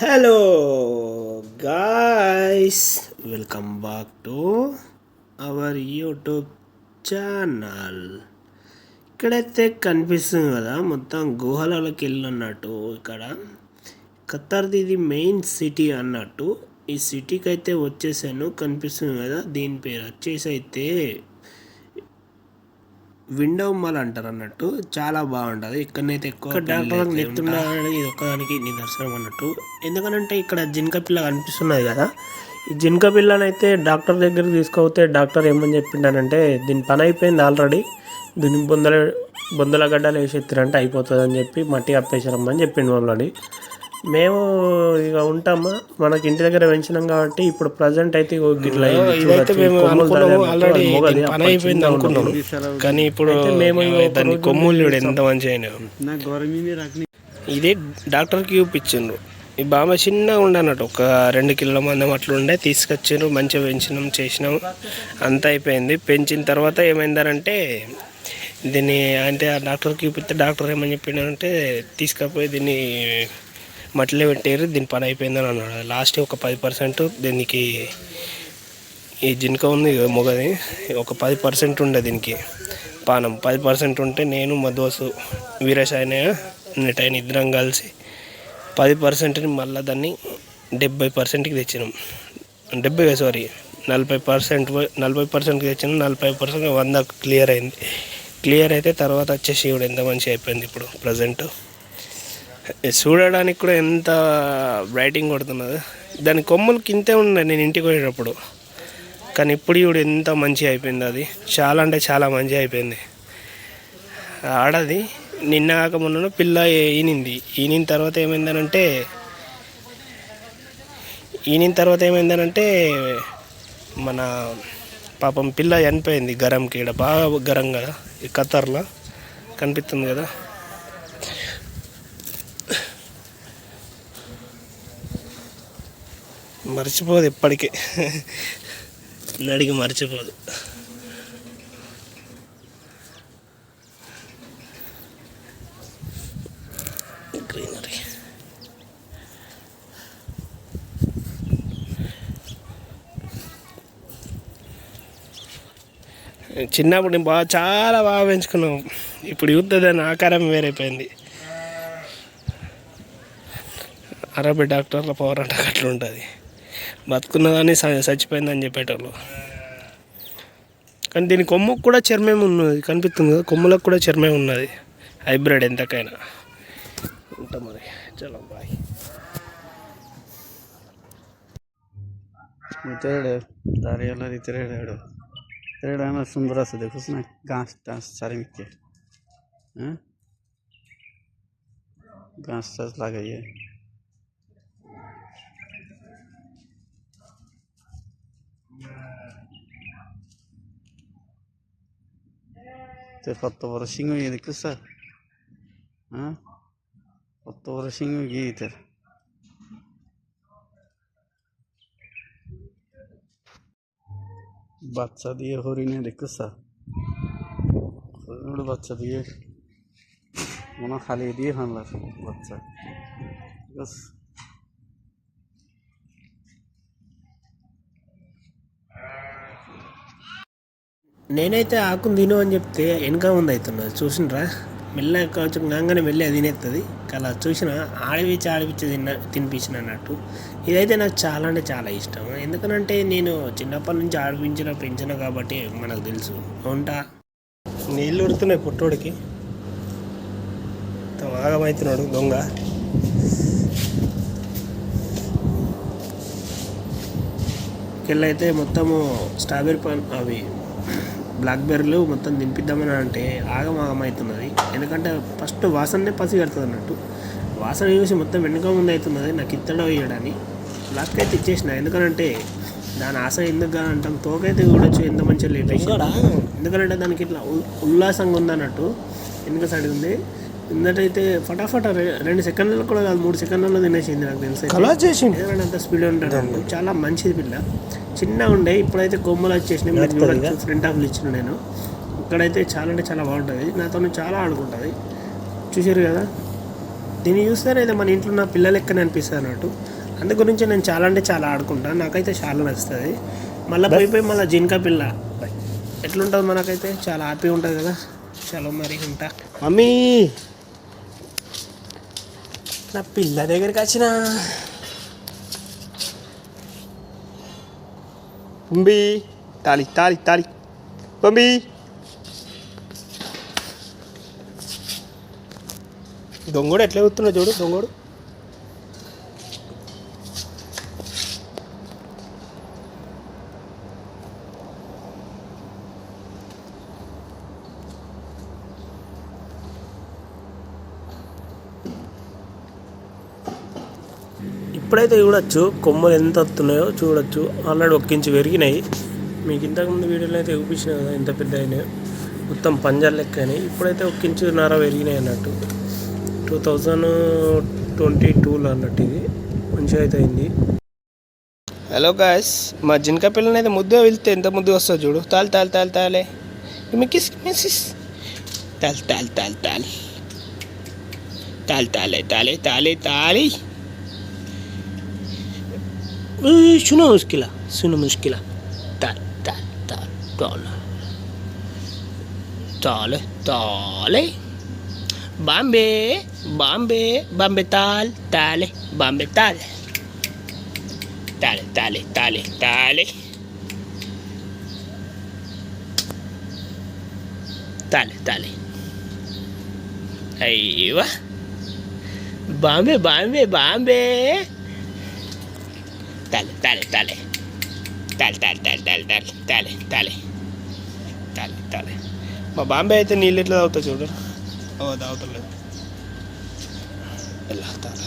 Hello guys welcome back to our YouTube channel. ఇక్కడైతే కనిపిస్తుంది కదా మొత్తం గుహలలోకి వెళ్ళినట్టు ఇక్కడ. ఖత్తర్ది ఇది మెయిన్ సిటీ అన్నట్టు. ఈ సిటీకి అయితే వచ్చేసాను కనిపిస్తుంది కదా దీని పేరు వచ్చేసి అయితే విండో మాల్ అంటారు అన్నట్టు. చాలా బాగుంటుంది. ఇక్కడనైతే ఎక్కువ డాక్టర్ నెత్తుండడానికి ఇది ఒక్కదానికి నిదర్శనం అన్నట్టు. ఎందుకనంటే ఇక్కడ జింక పిల్ల కనిపిస్తున్నది కదా. ఈ జింక పిల్లనైతే డాక్టర్ దగ్గరికి తీసుకుపోతే డాక్టర్ ఏమని చెప్పిండానంటే దీని పని అయిపోయింది ఆల్రెడీ. దీన్ని బొందల బొందల గడ్డలు వేసి ఎత్తిరంటే అయిపోతుంది అని చెప్పి మట్టి అప్పేసారమ్మని చెప్పిండు మమ్మల్ని. మేము ఇక ఉంటామా మనకి ఇంటి దగ్గర పెంచినాం కాబట్టి ఇప్పుడు ప్రజెంట్ అయితే. ఇదైతే. మేము అనుకున్నాము ఆల్రెడీ పని అయిపోయింది అనుకున్నాము. కానీ ఇప్పుడు మేము దాన్ని కొమ్ములు చూడు ఎంత మంచి అయినా నా గౌరవీ మీద రకని ఇది డాక్టర్కి చూపించిండ్రు ఈ బామ్మ చిన్నగా ఉండే అన్నట్టు ఒక రెండు కిలోల మందం అట్లా ఉండే తీసుకొచ్చిండ్రు మంచిగా పెంచినాం చేసినాం అంతా అయిపోయింది పెంచిన తర్వాత ఏమైందనంటే దీన్ని అంటే ఆ డాక్టర్కి చూపిస్తే డాక్టర్ ఏమని చెప్పిండంటే తీసుకపోయి దీన్ని మట్టిలో పెట్టారు దీని పని అయిపోయిందని అన్నాడు. లాస్ట్ ఒక పది పర్సెంట్ దీనికి ఈ జింక ఉంది మొగది ఒక పది పర్సెంట్ ఉండే దీనికి పానం. పది పర్సెంట్ ఉంటే నేను మా దోస్తు వీరేశాయన నెటైన ఇద్దరం కలిసి పది పర్సెంట్ని మళ్ళీ దాన్ని డెబ్బై పర్సెంట్కి తెచ్చినాం. డెబ్బై సారీ నలభై పర్సెంట్ నలభై పర్సెంట్కి తెచ్చినాం నలభై పర్సెంట్ వంద క్లియర్ అయింది. క్లియర్ అయితే తర్వాత వచ్చే శివుడు ఎంత మంచిగా అయిపోయింది ఇప్పుడు ప్రజెంట్. చూడడానికి కూడా ఎంత బ్రైటింగ్ కొడుతున్నది. దాని కొమ్మలు కింతే ఉన్నాయి నేను ఇంటికి పోయేటప్పుడు. కానీ ఇప్పుడు ఇప్పుడు ఎంత మంచిగా అయిపోయింది అది. చాలా అంటే చాలా మంచిగా అయిపోయింది. ఆడది నిన్న కాక మొన్న పిల్ల ఈనింది. ఈనిన తర్వాత ఏమైందనంటే ఈనిన తర్వాత ఏమైందనంటే మన పాపం పిల్ల చనిపోయింది గరంకి. ఇక్కడ బాగా గరం కదా ఈ ఖతర్లో కనిపిస్తుంది కదా. మర్చిపోదు ఇప్పటికే. నడికి మర్చిపోదు. గ్రీనరీ. చిన్నప్పుడు నేను బాగా చాలా బాగా పెంచుకున్నాం. ఇప్పుడు యూత్ దాని ఆకారం వేరైపోయింది. అరబీ డాక్టర్ల పవర్ అంటే అట్లా ఉంటుంది బతుకున్నదాన్ని స- చచ్చిపోయిందని చెప్పేటోళ్ళు కానీ దీని కొమ్ముకు కూడా చర్మం ఉన్నది కనిపిస్తుంది కదా కొమ్ములకు కూడా చర్మం ఉన్నది హైబ్రిడ్ ఎంతకైనా ఉంటాం మరి చలో బాయ్ तेरे दारियाला तेरे तेरे ना सुंदर असं देखोस ना घास टास सारे मिक्के हैं घास टास लगाइए ते কত বড় সিংহ ইয়ে দেখছিস হ্যাঁ কত বড় সিংহ গিয়ে তোর বাচ্চা দিয়ে হরিণে দেখতেছ হরিণের বাচ্চা দিয়ে মনে খালি দিয়ে হামলা বাচ্চা ঠিক আছে నేనైతే ఆకును తిను అని చెప్తే వెనక ముందు అవుతున్నది చూసినరా? మెల్లగా కొంచెం మెల్లి అది తినేస్తుంది అలా చూసిన ఆడిపిచ్చి ఆడిపిచ్చి తిన్న తినిపించిన అన్నట్టు. ఇదైతే నాకు చాలా అంటే చాలా ఇష్టం. ఎందుకనంటే నేను చిన్నప్పటి నుంచి ఆడిపించిన పెంచిన కాబట్టి మనకు తెలుసు. ఉంటా నీళ్ళు ఉడుతున్నాయి పుట్టోడికి. ఆగమవుతున్నాడు దొంగ. అయితే మొత్తము స్ట్రాబెర్రీ పాన్ అవి బ్లాక్ బెర్రీలు మొత్తం దింపిద్దామని అంటే ఆగం ఆగం అవుతున్నది ఎందుకంటే ఫస్ట్ వాసననే పసి కడుతుంది అన్నట్టు. వాసన చూసి మొత్తం వెనుక ముందు అవుతున్నది నాకు ఇత్తడో వేయడని లాస్ట్ అయితే ఇచ్చేసిన. ఎందుకంటే దాని ఆశ ఎందుకు అంటాం? తోకైతే చూడొచ్చు ఎంత మంచిగా లేపేసి ఎందుకంటే దానికి ఇట్లా ఉల్- ఉల్లాసంగా ఉందన్నట్టు. వెనుక సైడ్ ఇందటైతే ఫటాఫట రెండు సెకండ్లలో కూడా కాదు మూడు సెకండ్లలో తినేసింది నాకు తెలిసి కలా అంత స్పీడ్ ఉంటాడు చాలా మంచిది పిల్ల. చిన్నగా ఉండే ఇప్పుడైతే కొమ్మలు వచ్చేసినాయి ఫ్రంట్ హాఫ్లు ఇచ్చిన నేను. ఇక్కడైతే చాలా అంటే చాలా బాగుంటుంది. నాతో చాలా ఆడుకుంటుంది. చూసారు కదా? దీన్ని చూస్తేనైతే మన ఇంట్లో ఉన్న పిల్లలు ఎక్కనే అనిపిస్తుంది అన్నట్టు. అందు గురించి నేను చాలా అంటే చాలా ఆడుకుంటాను నాకైతే చాలా నచ్చుతుంది. మళ్ళీ పోయి పోయి మళ్ళీ జింకా పిల్ల. ఎట్లుంటుంది మనకైతే? చాలా హ్యాపీగా ఉంటుంది కదా? చలో మరి ఉంటా. మమ్మీ! నా పిల్ల దగ్గరికి వచ్చిన. పంబి తాలి తాలి తాలి పంబి. దొంగోడు ఎట్లా ఎగుతున్నా చూడు దొంగోడు. ఇప్పుడైతే చూడొచ్చు కొమ్మలు ఎంత వస్తున్నాయో చూడొచ్చు. ఆల్రెడీ ఒక్కించి ఇంచు పెరిగినాయి. మీకు ఇంతకుముందు వీడియోలో అయితే చూపించిన కదా ఎంత పెద్ద అయినాయో. మొత్తం పంజాలు లెక్క అయినాయి. ఇప్పుడైతే ఒక నర పెరిగినాయి అన్నట్టు. టూ థౌజండ్ ట్వంటీ టూలో అన్నట్టు ఇది. మంచిగా అయితే అయింది. హలో గాయస్ మా జింక పిల్లని అయితే ముద్దు వెళ్తే ఎంత ముద్దు వస్తుంది చూడు. తాలి తాలి తాలి తాలే. మిక్కిస్ మిస్సిస్ తాలి తాలి తాలి తాలి. తాలి తాలే తాలే తాలే తాలి. सुनो मुश्किला सुनो मुश्किला। ताल। ताल बाम्बे बाम्बे बाम्बे ताल, ताले बाम्बे ताल। ताले ताले ताले ताले। ताले ताले। अय्वा Bombay Bombay Bombay Dale, dale, dale. Dale, dale, dale, dale, dale, dale, dale. Dale, dale. మా బాంబే అయితే నీళ్ళు ఎట్లా తాగుతా చూడు? ఓ తాగుతలేదు ఎలా తాగా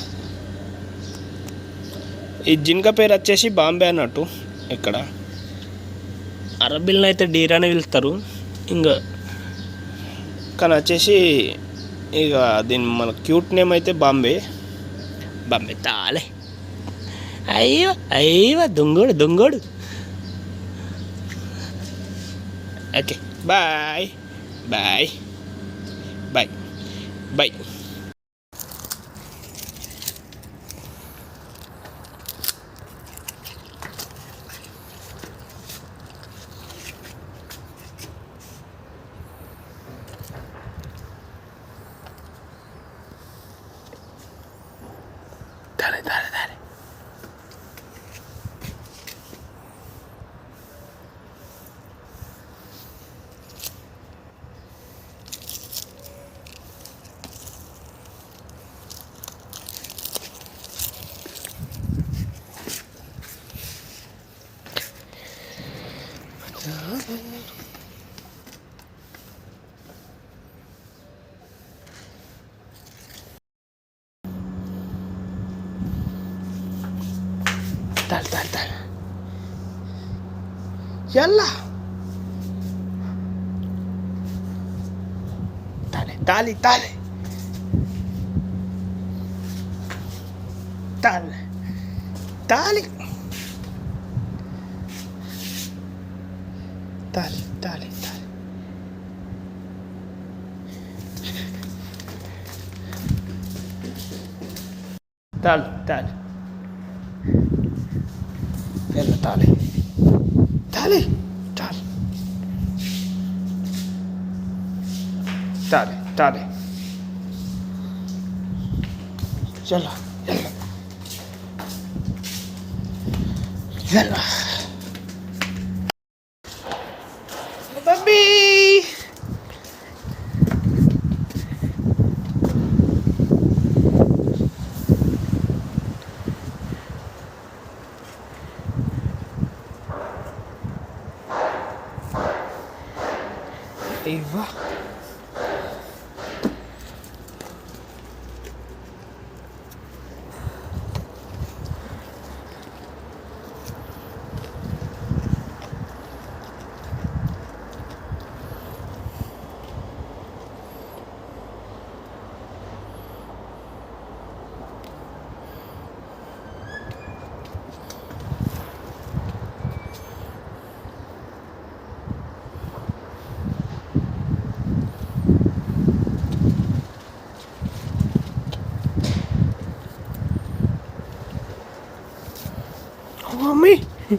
ఈ జింక పేరు వచ్చేసి బాంబే అన్నట్టు ఇక్కడ. అరబిల్ని అయితే డీరానే పిలుస్తారు. ఇంకా కానీ వచ్చేసి ఇక దీని మన క్యూట్ నేమ్ అయితే బాంబే. బాంబే తాలే. అయ్యో అయ్యో దొంగోడు దొంగోడు okay bye bye bye bye dale, dale, dale. tal, tal, tal. Yalla. Dale, dale, dale. Dale. Dale. Dale, dale, dale. Dale, tal Venga, dale. Dale. Dale. Dale, dale. يلا يلا يلا Et voilà. You'll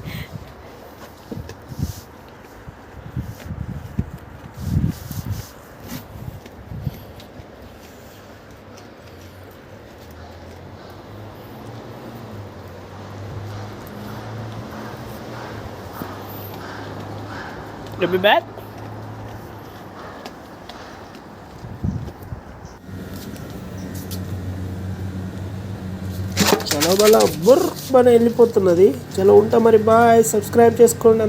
be back? మళ్ళా బుర్ర అని వెళ్ళిపోతున్నది. చలో ఉంటా మరి bye. Subscribe చేసుకోండి